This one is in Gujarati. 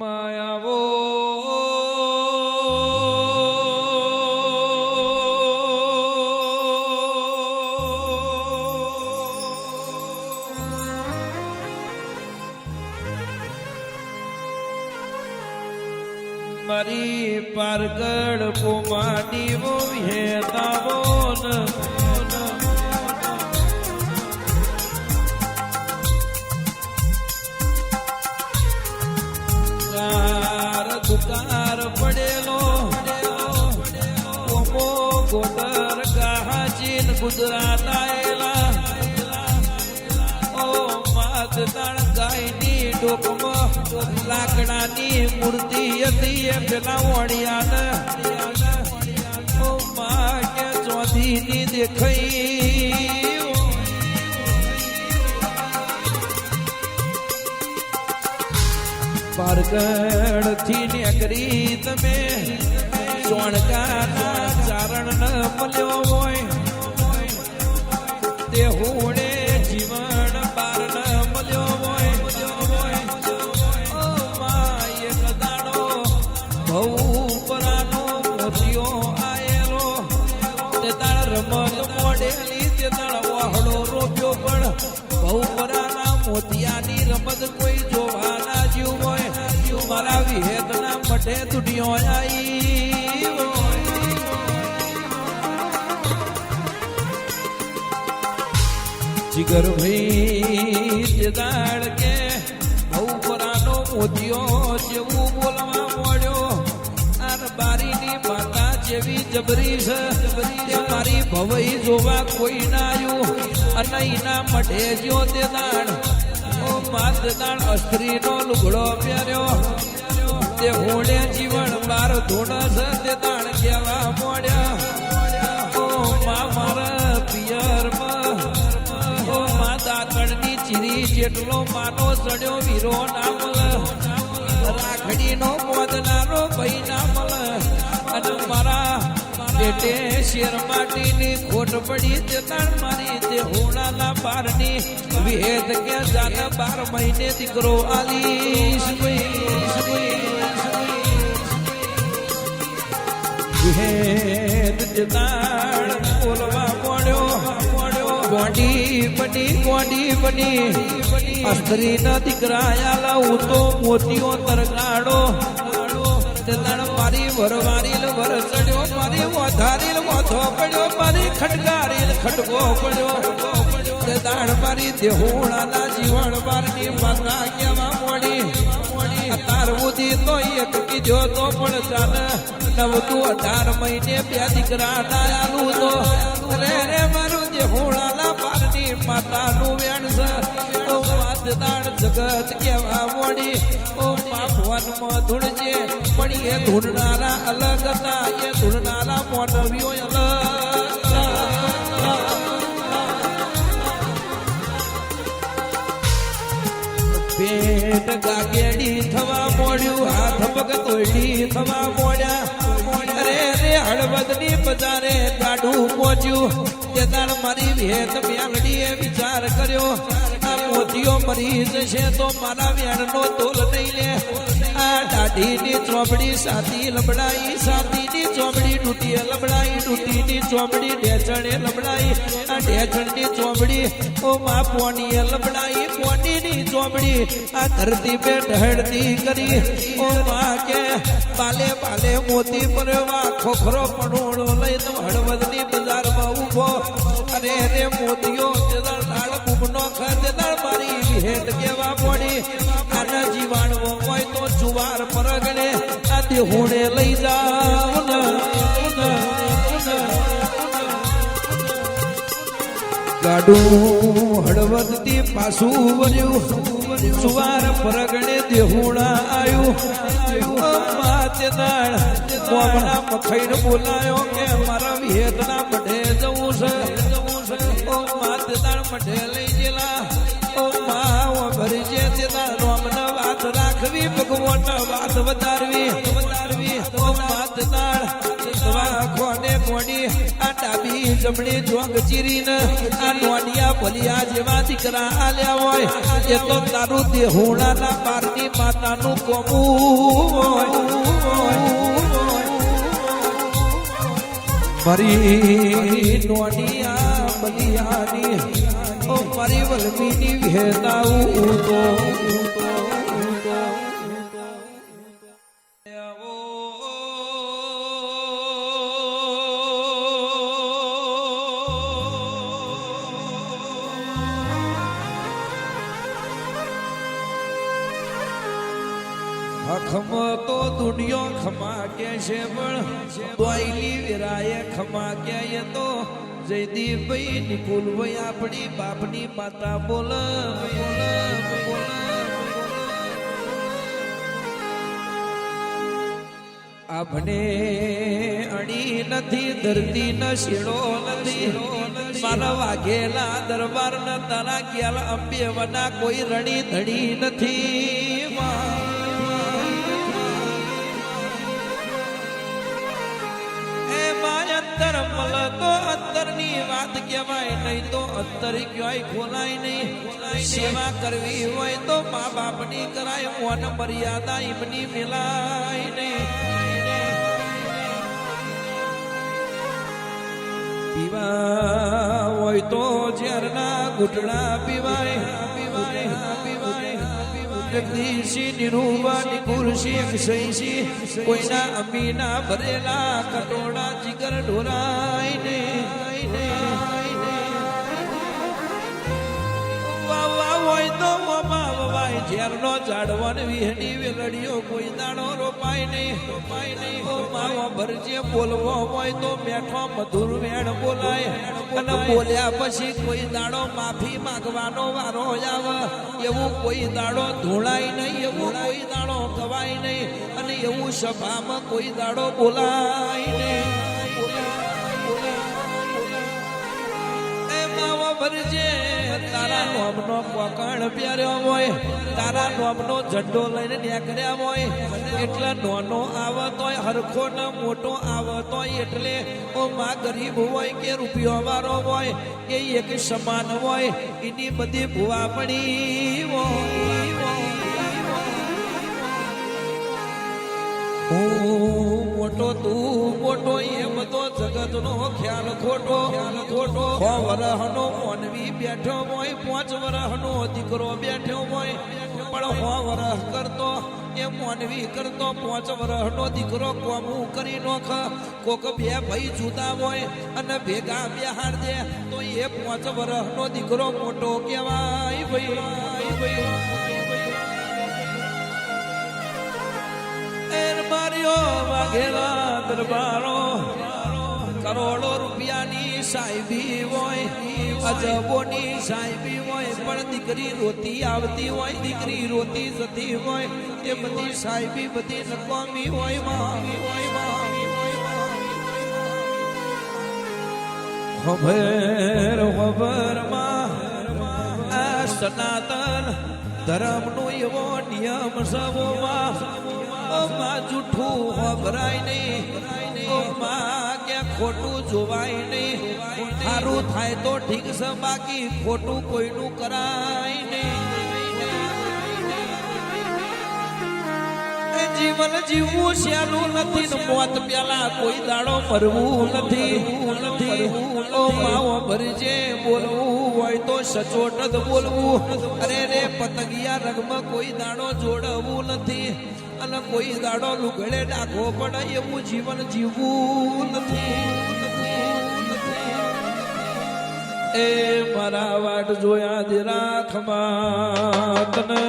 માયાવો મારી પારગડ પોમાડી વો હેતાવો ન કોમો ગોટર ગાહાજીન ગુજરાત આયેલા ઓ માત તાણ ગાયની ડોકમાં લાકડાની મૂર્તિ હતી એ પેલા વણિયાને ઓ માં કે ચોધીની દેખાઈ પારગઢથી નીકળી તમે સોણકાના ચારણ ન મળ્યો હોય તે હોણે જીવન બાર ન મળ્યો હોય ઓ માં એક દાડો બહુ મોતિયો આયેલો તે દાડ રમત મોડેલી તે વાહડો રોપ્યો પણ બહુ પરાના મોતિયાની રમત કોઈ જોવા ના જીવ હોય. મારા વિહેતના મઠે તૂટ્યો આઈ. જીગર ભાઈ તે કે બહુ પરાનો મોતિયો જેવું બોલવા મળ્યો. આર બારીની માતા જેવી જબરી છે. તે મારી ભવઈ જોવા કોઈ ના આવ્યું અને એના મઢે જો તે દાણ. ઓ માત દાડ અસ્ત્રીનો લુગડો પહેર્યો. તે હોળે જીવન બાર ધોણ છે. તે દાણ કેવા મોડ્યા જેટલો માનો ચડ્યો વીરો નામલ. રાખડી નો મોદનારો ભાઈ નામલ અને મારા પેટે શેર માટીની ખોટ પડી તે તાણ મારી તે હોણાના બારની વિહેદ કે જાન બાર મહિને દીકરો આલીશ. વિહેદ જતાણ ગોડી કોડી બની અસ્ત્રી ના દીકરા આલા હું તો મોતીઓ તરગાડો. તે દાડ મારી વરવારીલ વર ચડ્યો, મારી વધારીલ વધો પડ્યો, મારી ખટકારીલ ખટકો પડ્યો. તે દાડ મારી દેહોણાના જીવણ બારની માતા કેવા મોડી. અતાર ઉધી તો એક કીધો તો પણ ચાલે. નવતું અઢાર મહિને બે દીકરા ડાયાલું તો. રે રે મારું દેહોણાના બારની માતાનું વેણ છે. ઓ વાત દાડ જગત કેવા મોડી ઓ પાપવનમાં ધૂળજે પણ એ ધૂળનારા અલગ હતા. એ ધૂળનારા મોટવીઓ પેટ ગાગેડી થવા મોડ્યું હાથ પગ તોડી થવા મોડ્યા રે રે હળવદની બજારે ગાડું પહોંચ્યું. તે દાડ મારી ભેત મ્યાલડીએ વિચાર કર્યો. આ મોતીઓ મરી જશે તો મારા વેણનો તોલ નહીં લે. આ દાઢીની ચોપડી સાતી લબડાઈ સાતીની ચોપડી ડૂટીએ લબડાઈ ડૂટીની ચોપડી ઢેચણે લબડાઈ. આ ઢેચણની ચોપડી ઓ મા પોણીએ લબડાઈ પોણીની ચોપડી આ ધરતી પે ઢળતી કરી, ઓ મા કે પાલે પાલે મોતી પરવા ખોખરો પડોળો લઈ તો હળવદની બજારમાં ઊભો. અરે રે મોતીઓ જદર લાળ કુમનો ખજદર મારી હેટ કેવા આ દેહુણે લઈ જાઓ ગાડું હળવદથી પાછું વર્યું સુવાર પરગણે દેહુણા આવ્યું મખૈર બોલાયો કે મારા વિહેતના મઢે જવું છે ઓ માતે દાળ લઈ ગયેલા રાખવી વાત વધારવી વધારવી ઓ માતે આ ડાબી જમણી જોગ ચીરીને નોડિયા ભલિયા જેવા દીકરા આલ્યા હોય. તો તારું દેહોણાના બારની માતાનું કોમું હોય. નોડિયા બલિયાની ઓ મારી વલમીની તો તો દુનિયો ખમા કે છે પણ તોયલી વિરાય ખમા કે એ તો જયદીપભાઈ નિકુલભાઈ આપણી બાપની માતા બોલ બોલ બોલ. આપણે અણી નથી ધરતી, ન શીડો નથી. મારા વાઘેલા દરબાર ન તારા ગ્યાલ અંબે વના કોઈ રણી ધણી નથી. વાત કહેવાય નહીં તો અંતર ક્યાંય ખોલાય નહીં. સેવા કરવી હોય તો મા બાપની કરાય મોન મર્યાદા એમની મિલાય નહીં. પીવા હોય તો ઝેરના ઘૂંટણા પીવાય. પીવાય પીવાય જગદીશી નિરૂવાની કુરશી અક્ષયશી કોઈના અમીના ભરેલા કટોળા જીગર ઢોરાય ને ઝેરનો ઝાડવન વિહની વેલડીઓ કોઈ દાણો રોપાય નહીં. રોપાય નહીં ઓ માવો ભરજે બોલવો હોય તો બેઠો મધુર વેણ બોલાય. અને બોલ્યા પછી કોઈ દાડો માફી માંગવાનો વારો આવે. એવું કોઈ દાડો ધોળાય નહીં, એવું કોઈ દાડો ગવાય નહીં. અને એવું સભામાં કોઈ દાડો બોલાય નહીં. ભરજે તારા નોમનો પોકણ પ્યાર્યો હોય, તારા નોમનો ઝંડો લઈને નીકળ્યા હોય, એટલે નોનો આવતોય, હરખો ને મોટો આવતોય, એટલે ઓ માં ગરીબ હોય કે રૂપિયો વાળો હોય, કે એક સમાન હોય, એની બધી ભૂવા પડી હોય. હું મોટો, તું મોટો તો જગત નો ખ્યાલ ખોટો ખોટો. છ વરહનો મોનવી બેઠો હોય પાંચ વરહનો દીકરો બેઠો હોય પણ છ વરહ કરતો, એ મોનવી કરતો, પાંચ વરહનો દીકરો કોમું કરી નોખ. કોક બે ભાઈ જુદા હોય અને ભેગા બેહાડ દે, તો એ પાંચ વરહનો દીકરો મોટો કહેવાય, ભાઈ. ભાઈ માર્યો વાઘેલા દરબારો કરોડો રૂપિયાની સાહેબી હોય, અજબોની સાહેબી હોય, પણ દીકરી રોતી આવતી હોય, દીકરી રોતી જતી હોય એ બધી સાહેબી બધી નકામી હોયમાં હોયમાં ખબર ખબરમાં આ સનાતન ધર્મનો એવો નિયમ સવોમાં માં જૂઠું ખબરાય નહીં માં ખોટું જોવાય નહીં. સારું થાય તો ઠીક છે, બાકી ખોટું કોઈનું કરાય નહીં. જીવન જીવવું સહેલું નથી, ને મોત પેલા કોઈ દાડો મરવું નથી નથી. ઓ માવો ભરજે બોલવું હોય તો સચોટ જ બોલવું. અરે રે, પતંગિયા રંગમાં કોઈ દાડો જોડવું નથી. અને કોઈ દાડો લુઘડે ડાઘો પડે એવું જીવન જીવવું નથી એ મારા વાટ જોયા જ રાખ માતને